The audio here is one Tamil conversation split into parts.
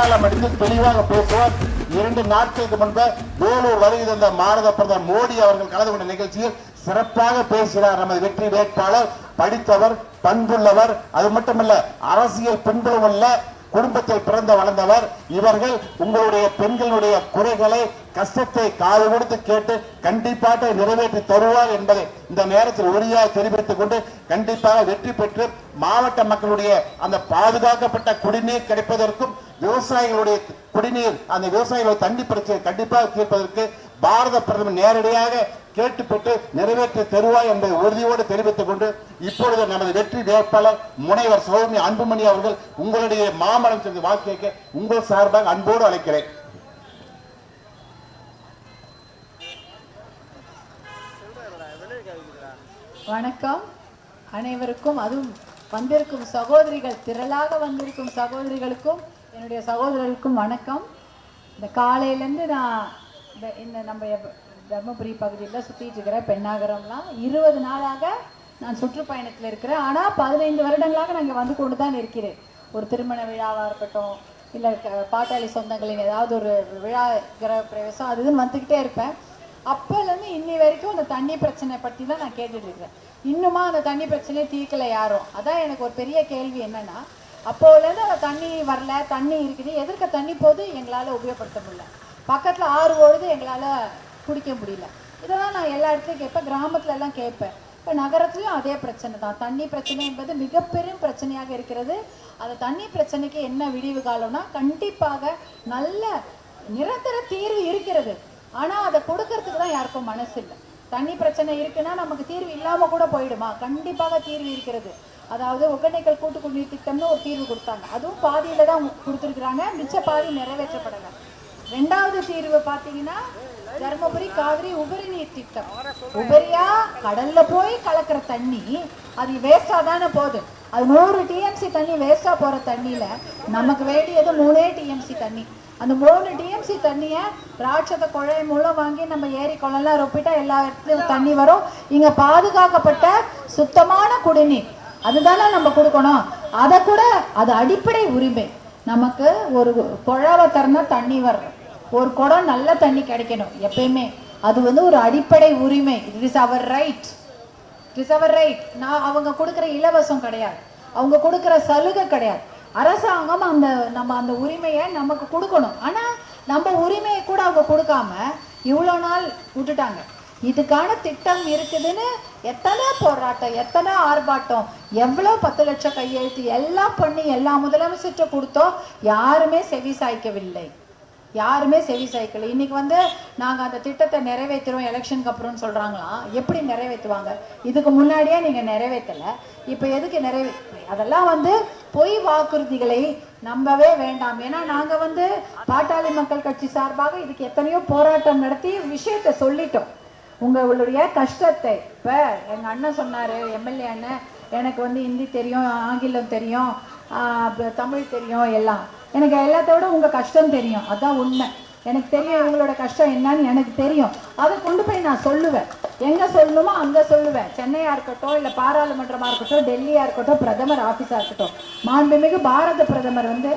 நாடாளுமன்றத்தில் தெளிவாக பேசுவார். இரண்டு நாட்களுக்கு முன்பு வேலூர் வருகை தந்த பாரத பிரதமர் மோடி அவர்கள் கலந்து கொண்ட நிகழ்ச்சியில் சிறப்பாக பேசினார். நமது வெற்றி வேட்பாளர் படித்தவர் பண்புள்ளவர் அது மட்டுமல்ல அரசியல் பின்புலம் அல்ல குடும்பத்தில் பிறந்த வளர்ந்தவர் இவர்கள் உங்களுடைய பெண்களுடைய குறைகளை கஷ்டத்தை காது கொடுத்து கேட்டு கண்டிப்பாக நிறைவேற்றி தருவார் என்பதை இந்த நேரத்தில் உறுதியாக தெரிவித்துக் கொண்டு கண்டிப்பாக வெற்றி பெற்று மாவட்ட மக்களுடைய அந்த பாதுகாக்கப்பட்ட குடிநீர் கிடைப்பதற்கும் விவசாயிகளுடைய குடிநீர் அந்த விவசாயிகளுடைய தண்ணி பிரச்சனை கண்டிப்பாக தீர்ப்பதற்கு பாரத பிரதமர் நேரடியாக கேட்டுப்பட்டு நிறைவேற்றி தருவாய் என்பதை உறுதியோடு தெரிவித்துக் கொண்டு இப்பொழுது நமது வெற்றி வேட்பாளர் முனைவர் சௌமி அன்புமணி அவர்கள் உங்களுடைய மாமரம் சென்று வாக்கு உங்கள் சார்பாக அன்போடு அழைக்கிறேன். வணக்கம். அனைவருக்கும் அதுவும் வந்திருக்கும் சகோதரிகள் திரளாக வந்திருக்கும் சகோதரிகளுக்கும் என்னுடைய சகோதரர்களுக்கும் வணக்கம். இந்த காலையிலேருந்து நான் இந்த நம்ம தர்மபுரி பகுதியில் சுற்றிட்டு இருக்கிற பெண்ணாகரம்லாம் இருபது நாளாக நான் சுற்றுப்பயணத்தில் இருக்கிறேன். ஆனால் பதினைந்து வருடங்களாக நாங்கள் வந்து கொண்டு தான் இருக்கிறேன். ஒரு திருமண விழாவாக இருக்கட்டும் இல்லை பாட்டாளி சொந்தங்களின் ஏதாவது ஒரு விழா கிரக பிரவேசம் அது இதுன்னு வந்துக்கிட்டே இருப்பேன். அப்போலேருந்து இன்னி வரைக்கும் அந்த தண்ணி பிரச்சனை பற்றி தான் நான் கேட்டுட்டு இருக்கிறேன். இன்னுமா அந்த தண்ணி பிரச்சனையை தீர்க்கலை யாரும்? அதான் எனக்கு ஒரு பெரிய கேள்வி என்னென்னா அப்போலேருந்து அந்த தண்ணி வரல தண்ணி இருக்குது எதிர்க்க தண்ணி போது எங்களால் உபயோகப்படுத்த முடியல? பக்கத்தில் ஆறு ஓடுது எங்களால் குடிக்க முடியல. இதெல்லாம் நான் எல்லா இடத்துலையும் கேட்பேன். கிராமத்துல எல்லாம் கேட்பேன். இப்போ நகரத்துலையும் அதே பிரச்சனை தான். தண்ணி பிரச்சனை என்பது மிகப்பெரும் பிரச்சனையாக இருக்கிறது. அந்த தண்ணி பிரச்சனைக்கு என்ன விடிவு காலம்னா கண்டிப்பாக நல்ல நிரந்தர தீர்வு இருக்கிறது. ஆனால் அதை கொடுக்கறதுக்கு தான் யாருக்கும் மனசு இல்லை. தண்ணி பிரச்சனை இருக்குன்னா நமக்கு தீர்வு இல்லாமல் கூட போயிடுமா? கண்டிப்பாக தீர்வு இருக்கிறது. அதாவது ஒகேனக்கல் கூட்டு குடிநீர் திட்டம்னு ஒரு தீர்வு கொடுத்தாங்க. அதுவும் பாதியில் தான் கொடுத்துருக்குறாங்க. மிச்ச பாதி நிறைவேற்றப்படலை. ரெண்டாவது தீர்வு பார்த்தீங்கன்னா தருமபுரி காவிரி உபரி நீர் திட்டம். உபரியா கடல்ல போய் கலக்கிற தண்ணி அது வேஸ்டா தானே போகுது. அது நூறு டிஎம்சி தண்ணி வேஸ்டா போற தண்ணியில நமக்கு வேண்டியது மூணே டிஎம்சி தண்ணி. அந்த மூணு டிஎம்சி தண்ணியை ராட்சத குழாய் மூலம் வாங்கி நம்ம ஏரி குளம்லாம் ரொப்பிட்டா எல்லா இடத்துலையும் தண்ணி வரும். இங்க பாதுகாக்கப்பட்ட சுத்தமான குடிநீர். அதுதானே நம்ம கொடுக்கணும். அதை கூட அது அடிப்படை உரிமை. நமக்கு ஒரு குழாவை திறந்தா தண்ணி வரும். ஒரு குடம் நல்ல தண்ணி கிடைக்கணும் எப்பயுமே. அது வந்து ஒரு அடிப்படை உரிமை. It is our right it is our right நான் அவங்க கொடுக்குற இலவசம் கிடையாது. அவங்க கொடுக்குற சலுகை கிடையாது. அரசாங்கம் அந்த நம்ம அந்த உரிமையை நமக்கு கொடுக்கணும். ஆனால் நம்ம உரிமையை கூட அவங்க கொடுக்காம இவ்வளோ நாள் விட்டுட்டாங்க. இதுக்கான திட்டம் இருக்குதுன்னு எத்தனை போராட்டம் எத்தனை ஆர்ப்பாட்டம் எவ்வளோ பத்து லட்சம் கையெழுத்து எல்லாம் பண்ணி எல்லா முதலமைச்சர்கிட்ட கொடுத்தோம். யாருமே செவி சாய்க்கவில்லை. யாருமே செவி சாய்க்கல. இன்னைக்கு வந்து நாங்கள் அந்த திட்டத்தை நிறைவேற்றுறோம் எலெக்ஷனுக்கு அப்புறம்னு சொல்கிறாங்களாம் எப்படி நிறைவேற்றுவாங்க இதுக்கு முன்னாடியே நீங்கள் நிறைவேற்றலை இப்போ எதுக்கு நிறைவே? அதெல்லாம் வந்து பொய் வாக்குறுதிகளை நம்பவே வேண்டாம். ஏன்னா நாங்கள் வந்து பாட்டாளி மக்கள் கட்சி சார்பாக இதுக்கு எத்தனையோ போராட்டம் நடத்தி விஷயத்தை சொல்லிட்டோம். உங்களுடைய கஷ்டத்தை இப்போ எங்கள் அண்ணன் சொன்னார் எம்எல்ஏ அண்ணன் எனக்கு வந்து ஹிந்தி தெரியும் ஆங்கிலம் தெரியும் தமிழ் தெரியும் எல்லாம். எனக்கு எல்லாத்தோட உங்க கஷ்டம் தெரியும். அதான் உண்மை. எனக்கு தெரியும் இவங்களோட கஷ்டம் என்னன்னு எனக்கு தெரியும். அதை கொண்டு போய் நான் சொல்லுவேன். எங்க சொல்லணுமோ அங்க சொல்லுவேன். சென்னையா இருக்கட்டும் இல்ல பாராளுமன்றமா இருக்கட்டும் டெல்லியா இருக்கட்டும் பிரதமர் ஆபீஸா இருக்கட்டும். மாண்புமிகு பாரத பிரதமர் வந்து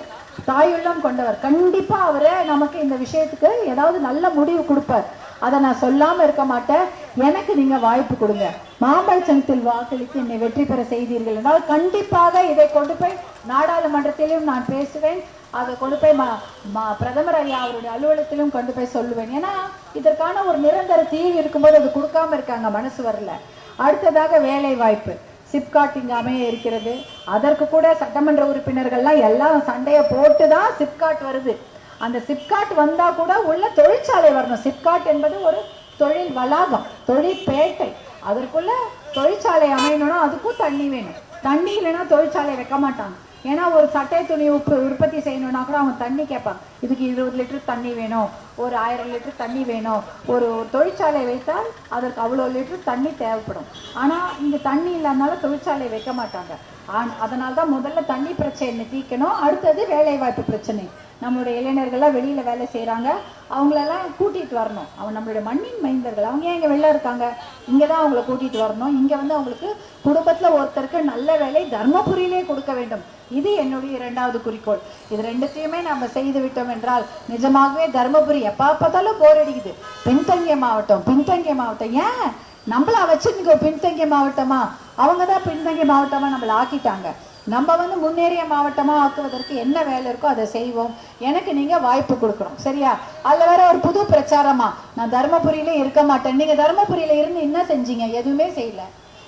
தாயுள்ளம் கொண்டவர். கண்டிப்பா அவரு நமக்கு இந்த விஷயத்துக்கு ஏதாவது நல்ல முடிவு கொடுப்பார். அதை நான் சொல்லாம இருக்க மாட்டேன். எனக்கு நீங்க வாய்ப்பு கொடுங்க. மாம்பழச்சனத்தில் வாக்களித்து என்னை வெற்றி பெற செய்தீர்கள் என்றால் கண்டிப்பாக இதை கொண்டு போய் நாடாளுமன்றத்திலும் நான் பேசுவேன். அதை கொண்டு போய் மா மா- பிரதமர் ஐயா அவருடைய அலுவலகத்திலும் கொண்டு போய் சொல்லுவேன். ஏன்னா இதற்கான ஒரு நிரந்தர தீர்வு இருக்கும்போது அது கொடுக்காம இருக்காங்க மனசு வரல. அடுத்ததாக வேலை வாய்ப்பு சிப்காட் இங்கே அமைய இருக்கிறது. அதற்கு கூட சட்டமன்ற உறுப்பினர்கள்லாம் எல்லாம் சண்டையை போட்டு தான் சிப்காட் வருது. அந்த சிப்காட் வந்தால் கூட உள்ள தொழிற்சாலை வரணும். சிப்காட் என்பது ஒரு தொழில் வளாகம் தொழிற்பேட்டை. அதற்குள்ள தொழிற்சாலை அமையணும்னா அதுக்கும் தண்ணி வேணும். தண்ணி இல்லைன்னா தொழிற்சாலை வைக்க மாட்டாங்க. ஏன்னா ஒரு சட்டை துணி உப்பு உற்பத்தி செய்யணும்னா கூட அவங்க தண்ணி கேட்பான் இதுக்கு இருபது லிட்டர் தண்ணி வேணும் ஒரு ஆயிரம் லிட்டர் தண்ணி வேணும். ஒரு தொழிற்சாலை வைத்தால் அதற்கு அவ்வளோ லிட்டர் தண்ணி தேவைப்படும். ஆனால் இங்கே தண்ணி இல்லாதனால தொழிற்சாலை வைக்க மாட்டாங்க. ஆன் அதனால தான் முதல்ல தண்ணி பிரச்சனை தீர்க்கணும் அடுத்தது வேலைவாய்ப்பு பிரச்சனை. நம்மளுடைய இளைஞர்கள்லாம் வெளியில் வேலை செய்கிறாங்க அவங்களெல்லாம் கூட்டிகிட்டு வரணும். அவன் நம்மளுடைய மண்ணின் மைந்தர்கள். அவங்க ஏன் இங்கே வெளில இருக்காங்க? இங்கே தான் அவங்கள கூட்டிகிட்டு வரணும். இங்கே வந்து அவங்களுக்கு குடும்பத்தில் ஒருத்தருக்கு நல்ல வேலை தர்மபுரியிலே கொடுக்க வேண்டும். இது என்னுடைய இரண்டாவது குறிக்கோள். இது ரெண்டுத்தையுமே நம்ம செய்து விட்டோம் என்றால் நிஜமாகவே தர்மபுரி எப்போ பார்த்தாலும் போர் அடிக்குது. பின்தங்கிய மாவட்டம் பின்தங்கிய மாவட்டம். ஏன்? நம்மள வச்சிருக்க பின்தங்கிய மாவட்டமா? அவங்க தான் பின்தங்கிய மாவட்டமா நம்மளை ஆக்கிட்டாங்க. நம்ம வந்து முன்னேறிய மாவட்டமாக ஆக்குவதற்கு என்ன வேலை இருக்கோ அதை செய்வோம். எனக்கு நீங்கள் வாய்ப்பு கொடுக்கணும். சரியா? அதில் வேற ஒரு புது பிரச்சாரமா. நான் தருமபுரியில இருக்க மாட்டேன். நீங்கள் தருமபுரியில இருந்து என்ன செஞ்சீங்க? எதுவுமே செய்யல.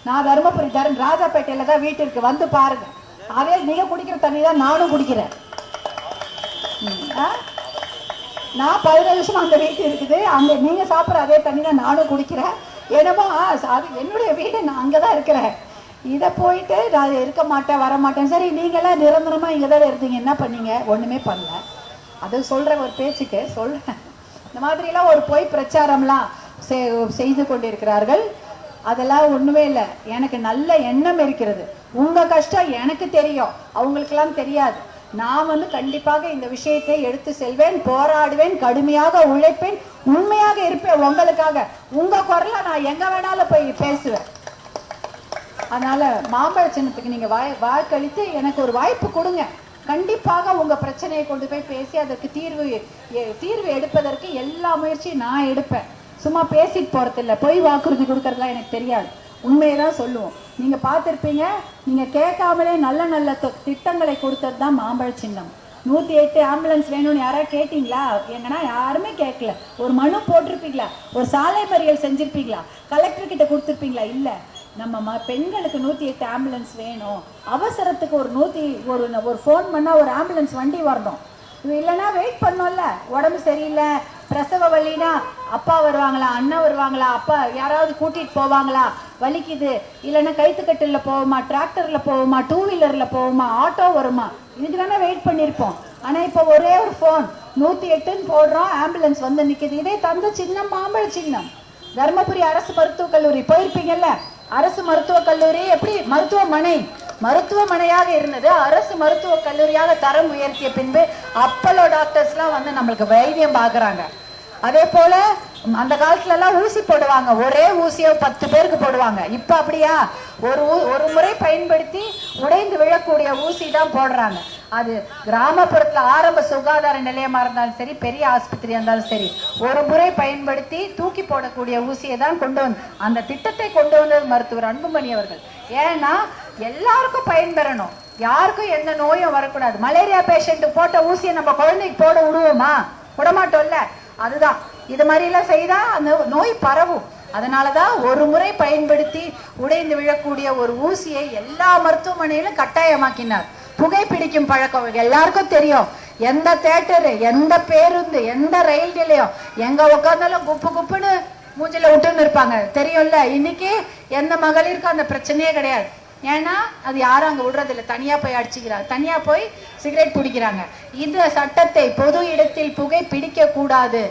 நான் தருமபுரி தரும் ராஜாப்பேட்டையில் தான் வீட்டிற்கு வந்து பாருங்க. அதே நீங்கள் குடிக்கிற தண்ணி தான் நானும் குடிக்கிறேன். ஆ? நான் பதினேழு வருஷம் அந்த வீட்டு இருக்குது. அங்கே நீங்கள் சாப்பிட்ற அதே தண்ணி தான் நானும் குடிக்கிறேன். என்னமோ அது என்னுடைய வீடு. நான் அங்கே தான் இருக்கிறேன். இதை போயிட்டு நான் இருக்க மாட்டேன் வர மாட்டேன். சரி நீங்களாம் நிரந்தரமாக இங்கே தான் இருந்தீங்க. என்ன பண்ணீங்க? ஒன்றுமே பண்ணல. அது சொல்கிற ஒரு பேச்சுக்கு சொல்கிறேன் இந்த மாதிரிலாம் ஒரு பொய் பிரச்சாரம்லாம் செ- செய்து கொண்டிருக்கிறார்கள். அதெல்லாம் ஒன்றுமே இல்லை. எனக்கு நல்ல எண்ணம் இருக்கிறது. உங்கள் கஷ்டம் எனக்கு தெரியும். அவங்களுக்கெல்லாம் தெரியாது. நான் வந்து கண்டிப்பாக இந்த விஷயத்தை எடுத்து செல்வேன் போராடுவேன் கடுமையாக உழைப்பேன் உண்மையாக இருப்பேன் உங்களுக்காக. உங்கள் குரலை நான் எங்கே வேணாலும் போய் பேசுவேன். அதனால மாம்பழ சின்னத்துக்கு நீங்க வாய் வாக்களித்து எனக்கு ஒரு வாய்ப்பு கொடுங்க. கண்டிப்பாக உங்க பிரச்சனையை கொண்டு போய் பேசி அதற்கு தீர்வு தீர்வு எடுப்பதற்கு எல்லா முயற்சியும் நான் எடுப்பேன். சும்மா பேசிட்டு போகிறதில்ல பொய் வாக்குறுதி கொடுக்கறதுலாம் எனக்கு தெரியாது. உண்மையை தான் சொல்லுவோம். நீங்க பார்த்துருப்பீங்க நீங்க கேட்காமலே நல்ல நல்ல திட்டங்களை கொடுத்தது தான் மாம்பழ சின்னம். நூத்தி எட்டு ஆம்புலன்ஸ் வேணும்னு யாராவது கேட்டீங்களா? எங்கன்னா யாருமே கேட்கல. ஒரு மனு போட்டிருப்பீங்களா? ஒரு சாலை மறியல் செஞ்சிருப்பீங்களா? கலெக்டர் கிட்ட கொடுத்துருப்பீங்களா? இல்லை. நம்ம ம பெண்களுக்கு நூற்றி எட்டு ஆம்புலன்ஸ் வேணும். அவசரத்துக்கு ஒரு நூற்றி ஒரு ஒரு ஃபோன் பண்ணால் ஒரு ஆம்புலன்ஸ் வண்டி வரணும். இது இல்லைன்னா வெயிட் பண்ணோம்ல. உடம்பு சரியில்லை. பிரசவ வலினா அப்பா வருவாங்களா அண்ணன் வருவாங்களா அப்பா யாராவது கூட்டிகிட்டு போவாங்களா? வலிக்குது. இல்லைன்னா கைத்துக்கட்டில் போவோமா டிராக்டரில் போவோமா டூ வீலரில் போவோமா ஆட்டோ வருமா? இதுக்கு தானே வெயிட் பண்ணியிருப்போம் ஆனால் இப்போ ஒரே ஒரு ஃபோன் நூற்றி எட்டுன்னு போடுறோம் ஆம்புலன்ஸ் வந்து நிற்கிது இதே தந்த சின்னம் மாம்பழ சின்னம். தருமபுரி அரசு மருத்துவக் கல்லூரி போயிருப்பீங்கல்ல? அரசு மருத்துவக் கல்லூரி எப்படி? மருத்துவமனை. மருத்துவமனையாக இருந்தது. அரசு மருத்துவக் கல்லூரியாக தரம் உயர்த்திய பின்பு அப்பலோ டாக்டர்ஸ்லாம் வந்து நம்மளுக்கு வைத்தியம் பார்க்கறாங்க. அதே போல அந்த காலத்துல எல்லாம் ஊசி போடுவாங்க. ஒரே ஊசியை பத்து பேருக்கு போடுவாங்க. இப்ப அப்படியா? ஒரு ஊ- ஒரு முறை பயன்படுத்தி உடைந்து விழக்கூடிய ஊசி தான் போடுறாங்க. அது கிராமப்புறத்தில் ஆரம்ப சுகாதார நிலையமாக இருந்தாலும் சரி பெரிய ஆஸ்பத்திரியாக இருந்தாலும் சரி ஒரு முறை பயன்படுத்தி தூக்கி போடக்கூடிய ஊசியை தான் கொண்டு வந்து அந்த திட்டத்தை கொண்டு வந்தது மருத்துவர் அன்புமணி அவர்கள். ஏன்னா எல்லாருக்கும் பயன்பெறணும். யாருக்கும் எந்த நோயும் வரக்கூடாது. மலேரியா பேஷண்ட் போட்ட ஊசியை நம்ம குழந்தைக்கு போட விடுவோமா? விடமாட்டோம்ல. அதுதான். இது மாதிரிலாம் செய்தால் அந்த நோய் பரவும். அதனால தான் ஒரு முறை பயன்படுத்தி உடைந்து விழக்கூடிய ஒரு ஊசியை எல்லா மருத்துவமனையிலும் கட்டாயமாக்கினார். புகைப்பிடிக்கும் பழக்கம் எல்லாருக்கும் தெரியும். எந்த தேட்டரு எந்த பேருந்து எந்த ரயில் நிலையம் எங்க உட்கார்ந்தாலும் குப்பு குப்புன்னு மூஞ்சில விட்டுன்னு இருப்பாங்க. தெரியும்ல? இன்னைக்கு எந்த மகளிருக்கும் அந்த பிரச்சனையே கிடையாது. ஏன்னா அது யாரும் அங்க விடுறது இல்ல தனியா போய் அடிச்சுக்கிறாங்க. தனியா போய் சிகரெட் பிடிக்கிறாங்க. இந்த சட்டத்தை பொது இடத்தில் புகை பிடிக்க கூடாது.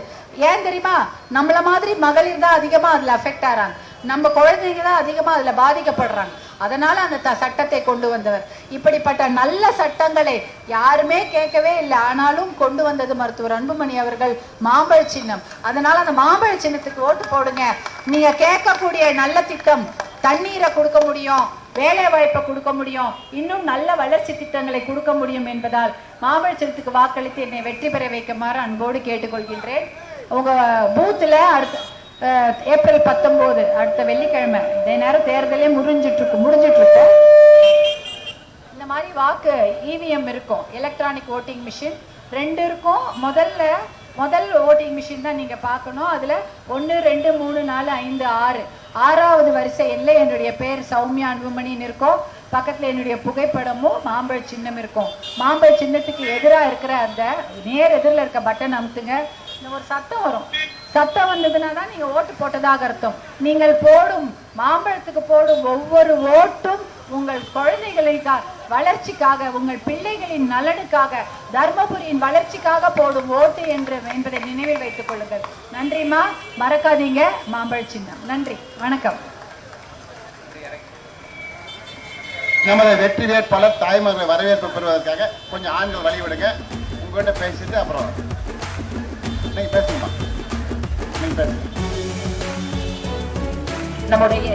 ஏன் தெரியுமா? நம்மள மாதிரி மகளிர் தான் அதிகமா அதுல அஃபெக்ட் ஆறாங்க நம்ம குழந்தைங்க தான் அதிகமா அதுல பாதிக்கப்படுறாங்க. அதனால அந்த த- சட்டத்தை கொண்டு வந்தவர். இப்படிப்பட்ட நல்ல சட்டங்களை யாருமே கேட்கவே இல்லை. ஆனாலும் கொண்டு வந்தது மருத்துவர் அன்புமணி அவர்கள் மாம்பழ சின்னம். அதனால அந்த மாம்பழ சின்னத்துக்கு ஓட்டு போடுங்க. நீங்க கேட்கக்கூடிய நல்ல திட்டம் தண்ணீரை கொடுக்க முடியும் வேலை வாய்ப்பை கொடுக்க முடியும் இன்னும் நல்ல வளர்ச்சி திட்டங்களை கொடுக்க முடியும் என்பதால் மாம்பழ சின்னத்துக்கு வாக்களித்து என்னை வெற்றி பெற வைக்குமாறு அன்போடு கேட்டுக்கொள்கின்றேன். உங்க பூத்துல அடுத்த ஏப்ரல் பத்தொன்பது அடுத்த வெள்ளிக்கிழமை. இதே நேரம் தேர்தலே முடிஞ்சிட்டு இருக்கு முடிஞ்சிட்டு இந்த மாதிரி வாக்கு இவிஎம் இருக்கும். எலக்ட்ரானிக் ஓட்டிங் மிஷின் ரெண்டு இருக்கும். முதல்ல முதல் ஓட்டிங் மிஷின் தான் நீங்கள் பார்க்கணும். அதில் ஒன்று ரெண்டு மூணு நாலு ஐந்து ஆறு. ஆறாவது வரிசை இல்லை என்னுடைய பேர் சௌமியா அன்புமணின்னு இருக்கும். பக்கத்தில் என்னுடைய புகைப்படமும் மாம்பழ சின்னம் இருக்கும். மாம்பழ சின்னத்துக்கு எதிராக இருக்கிற அந்த நேர் எதிரில் இருக்க பட்டன் அமுத்துங்க. இந்த ஒரு சத்தம் வரும். சத்தம் வந்ததுன்னா தான் நீங்க ஓட்டு போட்டதாக அர்த்தம். நீங்கள் போடும் மாம்பழத்துக்கு போடும் ஒவ்வொரு ஓட்டும் உங்கள் குழந்தைகளுக்காக வளர்ச்சிக்காக உங்கள் பிள்ளைகளின் நலனுக்காக தர்மபுரியின் வளர்ச்சிக்காக போடும் ஓட்டு என்று என்பதை நினைவில் வைத்துக் கொள்ளுங்கள். நன்றிம்மா. மறக்காதீங்க. மாம்பழ சின்னம். நன்றி. வணக்கம். நமது வெற்றி வேட்பாளர் தாய்மார்களை வரவேற்பு பெறுவதற்காக கொஞ்சம் ஆண்கள் வழிவிடுங்க. உங்கள்கிட்ட பேசிட்டு அப்புறம். நீங்கள் பேசுங்கம்மா நீங்க நம்முடைய